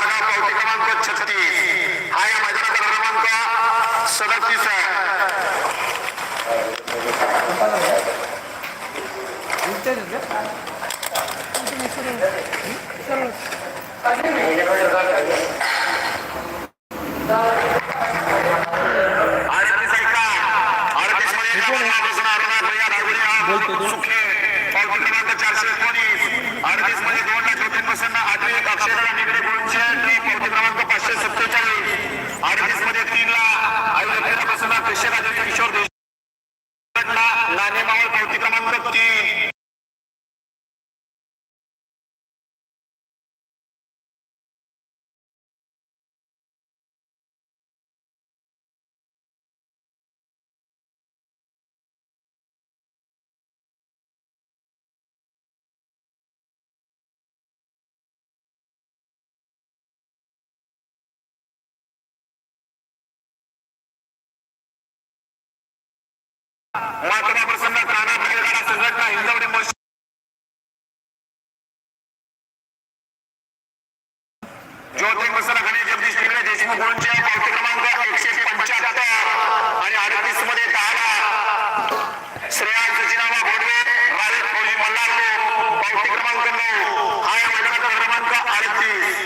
विशाल group पावती क्रमांक छत्तीस. हा या माझ्या क्रमांक सदतीस. आहे अडतीस ऐका अडतीसमध्ये गावापासून अरुणा भैया राहुले हा सुखे पावती क्रमांक चारशे एकोणीस अडतीसमध्ये दोन लाख ज्योती प्रसन्न आठवी अक्षरला निगडे गुरुंचे टी पावती क्रमांक पाचशे सत्तेचाळीस अडतीसमध्ये तीन ला आयुर्वेद प्रसन्न कृष्ण किशोर देशमुख नाणे मावळ पावती क्रमांक तीन महात्मा प्रसन्न राणा बिगेगाडा संघटना हिंजवडी मोर्चा ज्योती प्रसन्न गणेश जगदीश देशमुख गुरुंचे पावती क्रमांक एकशे पंच्याहत्तर आणि अडतीसमध्ये दहाला श्रेया सचिनामा घोडवे राजे कोहली मल्हार पावती क्रमांक नऊ. हा या मैदानाचा क्रमांक अडतीस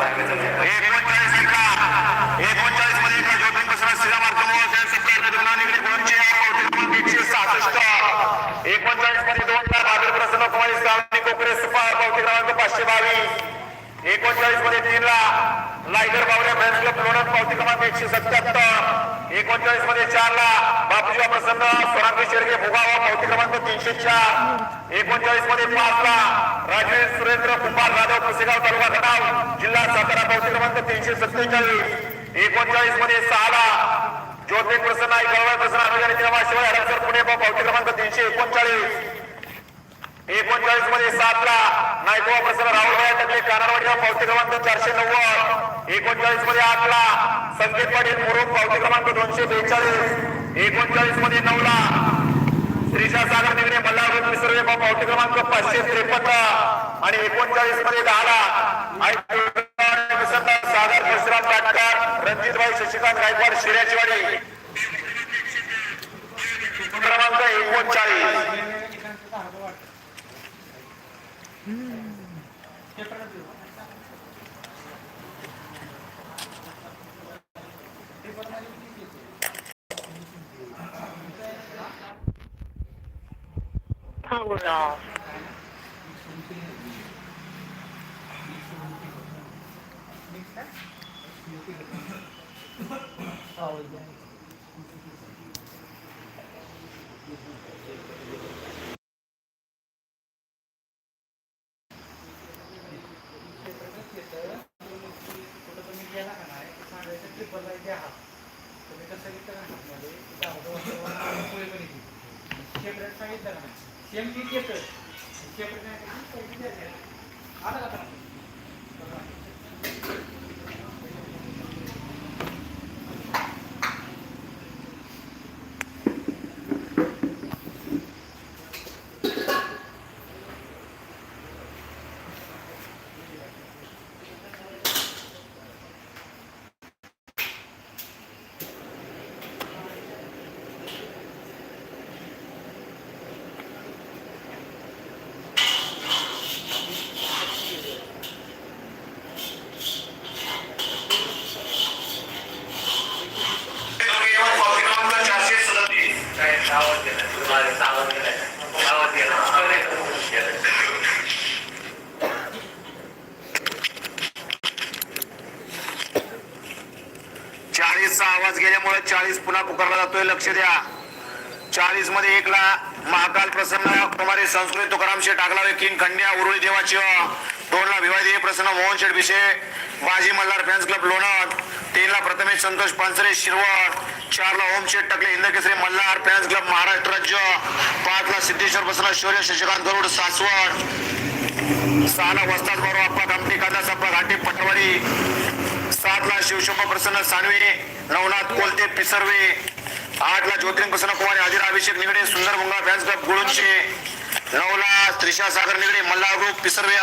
एकोणचाळीस एका एकोणचाळीसमध्ये एका ज्योती प्रसाद श्रीरामार्थ महोत्सव सत्तर गुणानिकडे गुरुंचे पावती क्रमांक एकशे सहासष्ट एकोणचाळीसमध्ये दोन लाख बहादूर प्रसन्न कुमारी सावनी सुपार पावती क्रमांक पाचशे बावीस. एकोणचाळीसमध्ये तीन ला लायगर बावड्या फॅन्स क्लब लोणंद पावती क्रमांक एकशे सत्याहत्तर एकोणचाळीसमध्ये चार ला बापूजी प्रसन्न सोनांकी शेरगे भुगावा पावती क्रमांक तीनशे चार. एकोणचाळीसमध्ये पाच ला राजवीर सुरेंद्र कुमार जाधव पुसेगाव तालुका खटाव जिल्हा सातारा पावती क्रमांक तीनशे सत्तेचाळीस. एकोणचाळीसमध्ये सहा ला ज्योती प्रसन्न आई प्रसन्न अनुजाने क्रमांक शिवाय हडपसर पुणे पावती क्रमांक तीनशे एकोणचाळीस. एकोणचाळीसमध्ये सात ला नायकोवा प्रसन्न राहुल भाई टकले कानारवाडीला पावती क्रमांक चारशे नव्वद. एकोणचाळीसमध्ये आठ ला संकेत पाटील मुरुम पावती क्रमांक दोनशे बेचाळीस. एकोणचाळीसमध्ये नऊ ला श्रीशा सागर निगडे मल्हार मिसर्वे पावती क्रमांक पाचशे त्रेपन्न. आणि एकोणचाळीसमध्ये दहा ला सागर परशुराम काटकर रणजितभाई शशिकांत गायकवाड शिर्याचीवाडी. क्रमांक एकोणचाळीस. power off. Thank you. Same मी घेतो आता चाळीसचा आवाज गेल्यामुळे चाळीस पुन्हा पुकारला जातोय. लक्ष द्या. चाळीसमध्ये एकला महाकाल प्रसन्न कुमारी संस्कृत तुकाराम शेठ टाकलावे किंग खंड्या उरुळी देवाची. दोनला विवादी प्रसन्न मोहन शेठ विषय बाजी मल्हार फॅन्स क्लब लोणंद तीनला प्रथमेश संतोष पानसरे शिरवड चारला ओम शेठ टाकले इंद्रकेसरी मल्हार फॅन्स क्लब महाराष्ट्र राज्य. पाचला सिद्धेश्वर प्रसन्न शौर्य शशिकांत गरुड सासवड. सहाला वस्ताद बरोबर अप्पा कामटी कांदा सप्पा घाटी पटवाडी सातला शिवशोभा प्रसन्न सानवे नवनाथ कोलते पिसर्वे आठला ज्योतिरिंग प्रसन्न कुमार हाजीर अभिषेक निगडे सुंदर मुंगा फॅन्स क्लब गुळुंचे नऊला त्रिशा सागर निगडे मल्हार ग्रुप पिसर्वे